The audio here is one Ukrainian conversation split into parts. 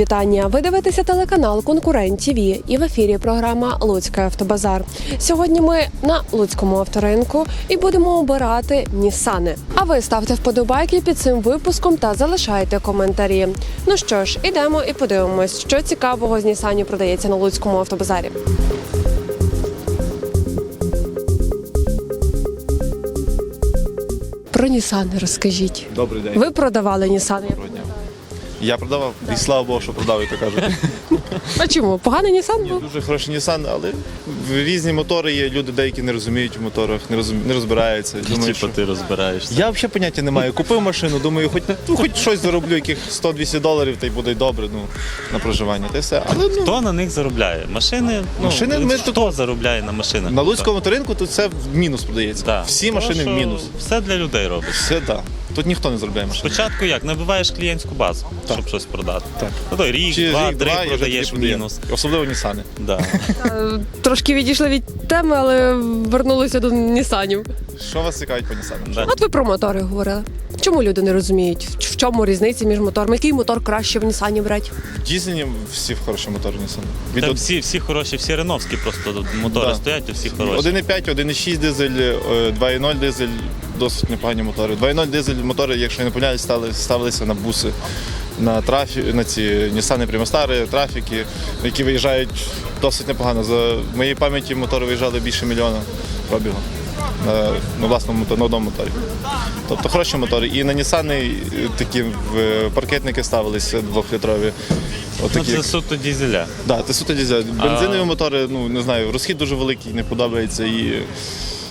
вітання. Ви дивитеся телеканал Конкурент ТВ і в ефірі програма Луцький автобазар. Сьогодні ми на Луцькому авторинку і будемо обирати Нісани. А ви ставте вподобайки під цим випуском та залишайте коментарі. Ну що ж, ідемо і подивимось, що цікавого з Нісанів продається на Луцькому автобазарі. Про Нісани розкажіть. Добрий день. Ви продавали Нісани? Доброго дня. Я продавав, і слава Богу, що продав, як то кажуть. А чому? Поганий Нісан був? дуже хороший Nissan, але різні мотори є. Люди деякі не розуміють в моторах, не, розум... не розбираються. Думаю, що... Типу ти розбираєшся. Я взагалі поняття не маю. Купив машину, думаю, хоч, ну, хоч щось зароблю, яких 100-200 доларів, та й буде добре ну, на проживання. Та й все. Але ну, Хто на них заробляє? Машини, ну, Машини ми хто тут- заробляє на машинах? на Луцькому моторинку тут все в мінус продається. Так. Всі Тому машини в що мінус. Все для людей робить. Все так. Тут ніхто не зробляє машини. Спочатку як? Набиваєш клієнтську базу, Так. щоб щось продати. Так. Ну то рік, Чи два, рік, три два, і вже продаєш тоді в продає. мінус. Особливо Нісани. Да. Е, Трошки відійшли від теми, але вернулися до Нісанів. Що вас цікавить по Нісанам? Да. От ви про мотори говорили. Чому люди не розуміють? В в чому різниця між моторами? Який мотор краще в Нісані брати? Дізельні всі хороші мотори Нісани. Від Там од- всі, всі хороші, всі реновські просто мотори Да. стоять, і всі хороші. 1,5, 1,6 дизель, е, 2,0 дизель, досить непогані мотори. 2,0 дизель мотори, якщо я не помиляюсь, стали, ставилися на буси, на трафі, на ці Nissan Примостари, трафіки, які виїжджають досить непогано. За моєї пам'яті мотори виїжджали більше мільйона пробігу на, на власному на одному моторі. Тобто хороші мотори. І на Nissan е, такі в паркетники ставилися двохлітрові. Ну, Отакі, це суто дізеля. Да, це суто дизель. Бензинові А- мотори, ну не знаю, розхід дуже великий, не подобається і.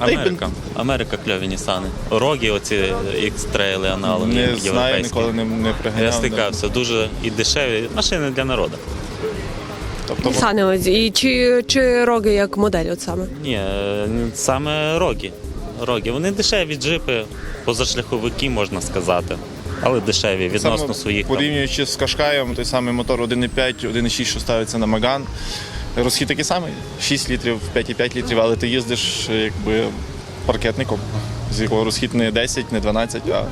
Америка. Америка кльові Нісани. Рогі, оці X-трейли аналоги Не європейські. знаю, ніколи не, не приганяв. Я да. стикався, дуже і дешеві. Машини для народу. Тобто, Нісани ось і чи, чи роги як модель, от саме. Ні, саме рогі. Рогі. Вони дешеві джипи, позашляховики, можна сказати. Але дешеві відносно саме своїх. там. порівнюючи з Кашкаєм, той самий мотор 1,5, 1,6, що ставиться на Маган. Розхід такий самий 6 літрів, 5,5 літрів, але ти їздиш якби паркетником, з якого розхід не 10, не 12, а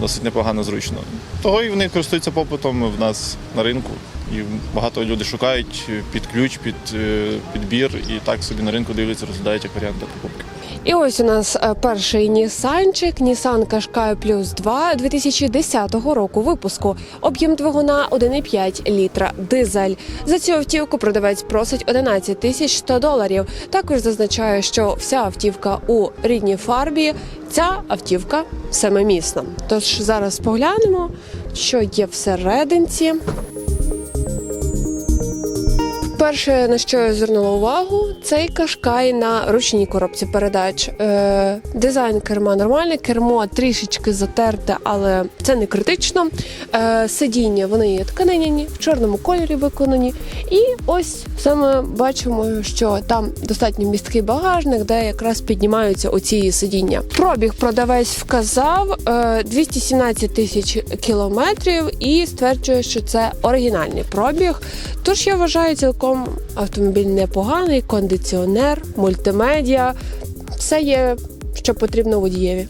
досить непогано зручно. Того і вони користуються попитом в нас на ринку. І багато людей шукають під ключ, під е, підбір, і так собі на ринку дивляться, розглядають як варіанти покупки. І ось у нас е, перший Нісанчик, Nissan Qashqai Plus 2 2010 року випуску. Об'єм двигуна 1,5 літра, дизель. За цю автівку продавець просить 11 тисяч 100 доларів. Також зазначає, що вся автівка у рідній фарбі. Ця автівка семимісна. Тож зараз поглянемо, що є всерединці. Перше, на що я звернула увагу, цей кашкай на ручній коробці передач. Е, дизайн керма нормальний, кермо трішечки затерте, але це не критично. Е, сидіння вони є тканиняні, в чорному кольорі виконані. І ось саме бачимо, що там достатньо місткий багажник, де якраз піднімаються оці сидіння. Пробіг продавець вказав е, 217 тисяч кілометрів і стверджує, що це оригінальний пробіг. Тож я вважаю цілком автомобіль непоганий, кондиціонер, мультимедіа. Все є, що потрібно водієві.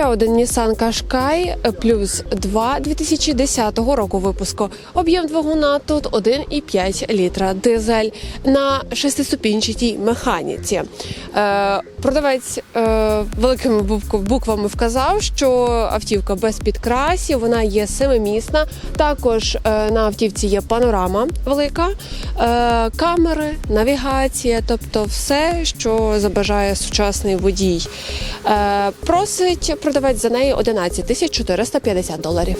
Ще один Nissan Qashqai Plus 2 2010 року випуску. Об'єм двигуна тут 1,5 літра дизель на шестиступінчатій механіці. Е, продавець е, великими буквами вказав, що автівка без підкрасів, вона є семимісна. Також е, на автівці є панорама велика, е, камери, навігація, тобто все, що забажає сучасний водій. Е, просить продавець за неї 11 тисяч 450 доларів.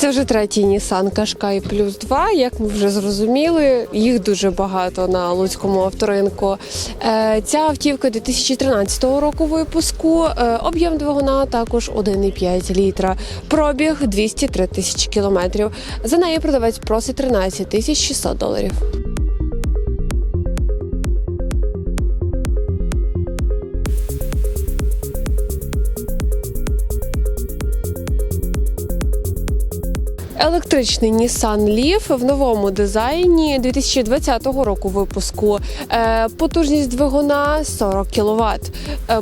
Це вже третій Nissan Qashqai плюс 2. Як ми вже зрозуміли, їх дуже багато на луцькому авторинку. Е, Ця автівка 2013 року випуску. Е, Об'єм двигуна також 1,5 літра. Пробіг 203 тисячі кілометрів. За неї продавець просить 13 тисяч 600 доларів. Електричний Nissan Leaf в новому дизайні 2020 року випуску. Е, Потужність двигуна 40 кВт.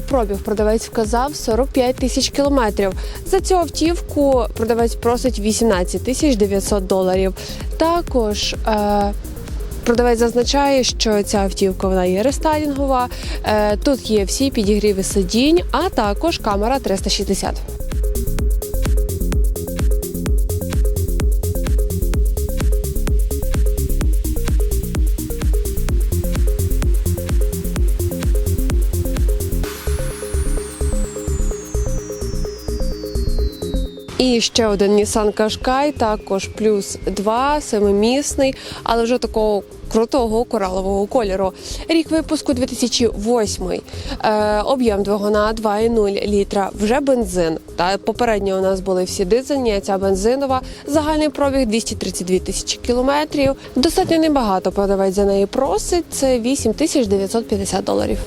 Пробіг продавець вказав 45 тисяч кілометрів. За цю автівку продавець просить 18 тисяч 900 доларів. Також е, Продавець зазначає, що ця автівка вона є рестайлінгова. Е, Тут є всі підігріви сидінь, а також камера 360. І ще один Nissan Qashqai, також плюс 2, семимісний, але вже такого крутого коралового кольору. Рік випуску 2008. Е, об'єм двигуна 2,0 літра. Вже бензин. Та попередньо у нас були всі дизельні, ця бензинова. Загальний пробіг 232 тисячі кілометрів. Достатньо небагато продавець за неї просить. Це 8 тисяч 950 доларів.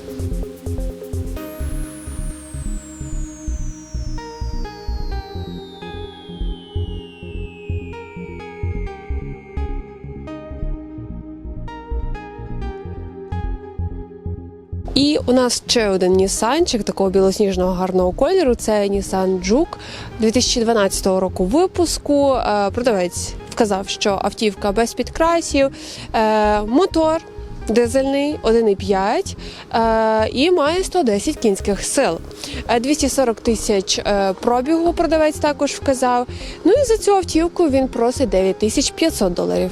І у нас ще один Нісанчик такого білосніжного гарного кольору. Це Nissan Juke 2012 року випуску. Е, Продавець вказав, що автівка без підкрасів, е, мотор. Дизельний 1,5 е, і має 110 кінських сил. Е, 240 тисяч пробігу продавець також вказав. Ну і за цю автівку він просить 9 тисяч 500 доларів.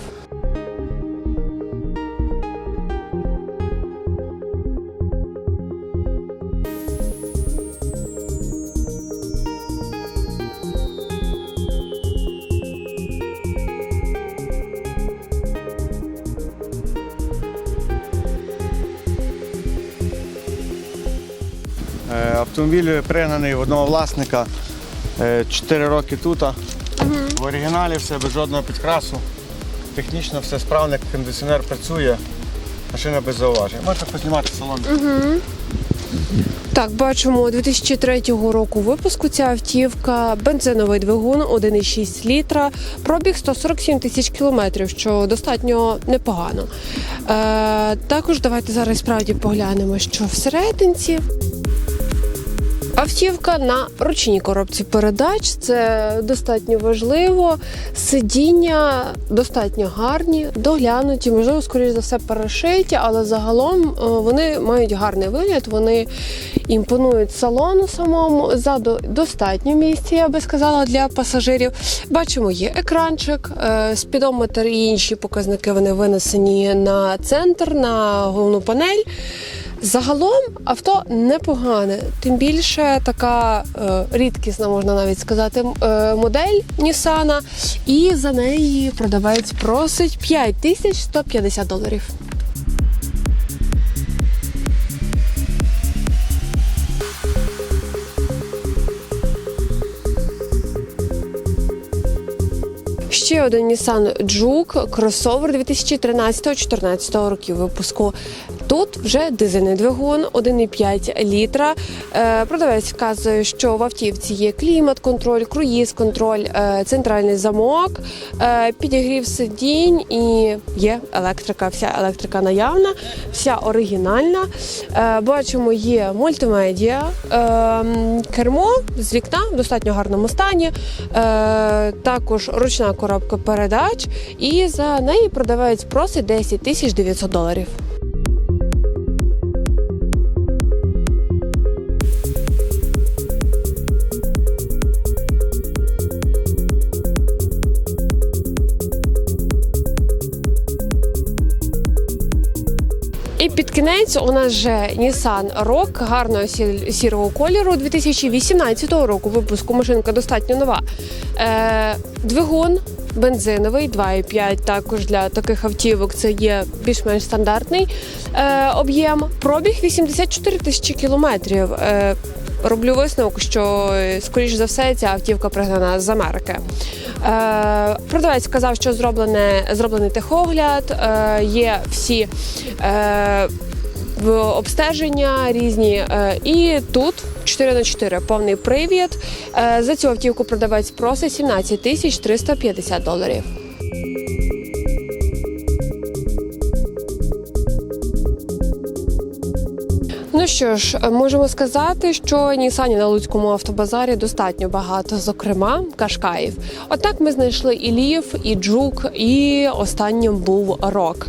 Автомобіль пригнаний в одного власника 4 роки тут. В оригіналі все без жодного підкрасу. Технічно все справне, кондиціонер працює, машина без зауважень. Можна познімати салон. Так, бачимо 2003 року випуску ця автівка, бензиновий двигун 1,6 літра, пробіг 147 тисяч кілометрів, що достатньо непогано. Е, також давайте зараз справді поглянемо, що всерединці. Автівка на ручній коробці передач це достатньо важливо. Сидіння достатньо гарні, доглянуті, можливо, скоріш за все, перешиті, але загалом е, вони мають гарний вигляд. Вони імпонують салону самому. Ззаду достатньо місця, я би сказала, для пасажирів. Бачимо, є екранчик, е, спідометр і інші показники вони винесені на центр, на головну панель. Загалом авто непогане, тим більше така е, рідкісна, можна навіть сказати, е, модель Нісана. І за неї продавець просить 5150 доларів. Ще один Nissan Juke кросовер 2013-2014 років випуску. Тут вже дизельний двигун 1,5 літра. Е, Продавець вказує, що в автівці є клімат-контроль, круїз-контроль, е, центральний замок, е, підігрів сидінь і є електрика. Вся електрика наявна, вся оригінальна. Бачимо, є мультимедіа, кермо з вікна в достатньо гарному стані. Також ручна коробка передач, і за неї продавець просить 10 тисяч 900 доларів. Під кінець у нас вже Nissan Rogue гарного сірого кольору 2018 року випуску. Машинка достатньо нова. Е, двигун бензиновий 2,5 також для таких автівок це є більш-менш стандартний е, об'єм. Пробіг 84 тисячі кілометрів. Е, роблю висновок, що е, скоріш за все ця автівка пригнана з Америки. Е, продавець сказав, що зроблене, зроблений техогляд, е, є всі. Е, в обстеження різні. Е, І тут 4 на 4 повний привід. Е, За цю автівку продавець просить 17 тисяч 350 доларів. Що ж, можемо сказати, що Нісані на Луцькому автобазарі достатньо багато, зокрема кашкаїв. Отак ми знайшли і лів, і джук, і останнім був рок.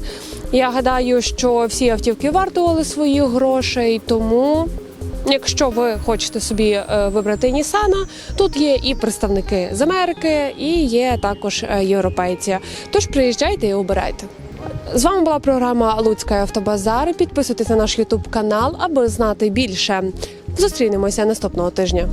Я гадаю, що всі автівки вартували своїх грошей, тому. Якщо ви хочете собі е, вибрати Нісана, тут є і представники з Америки, і є також е, європейці. Тож приїжджайте і обирайте. З вами була програма Луцька автобазар. Підписуйтесь на наш Ютуб канал, аби знати більше. Зустрінемося наступного тижня.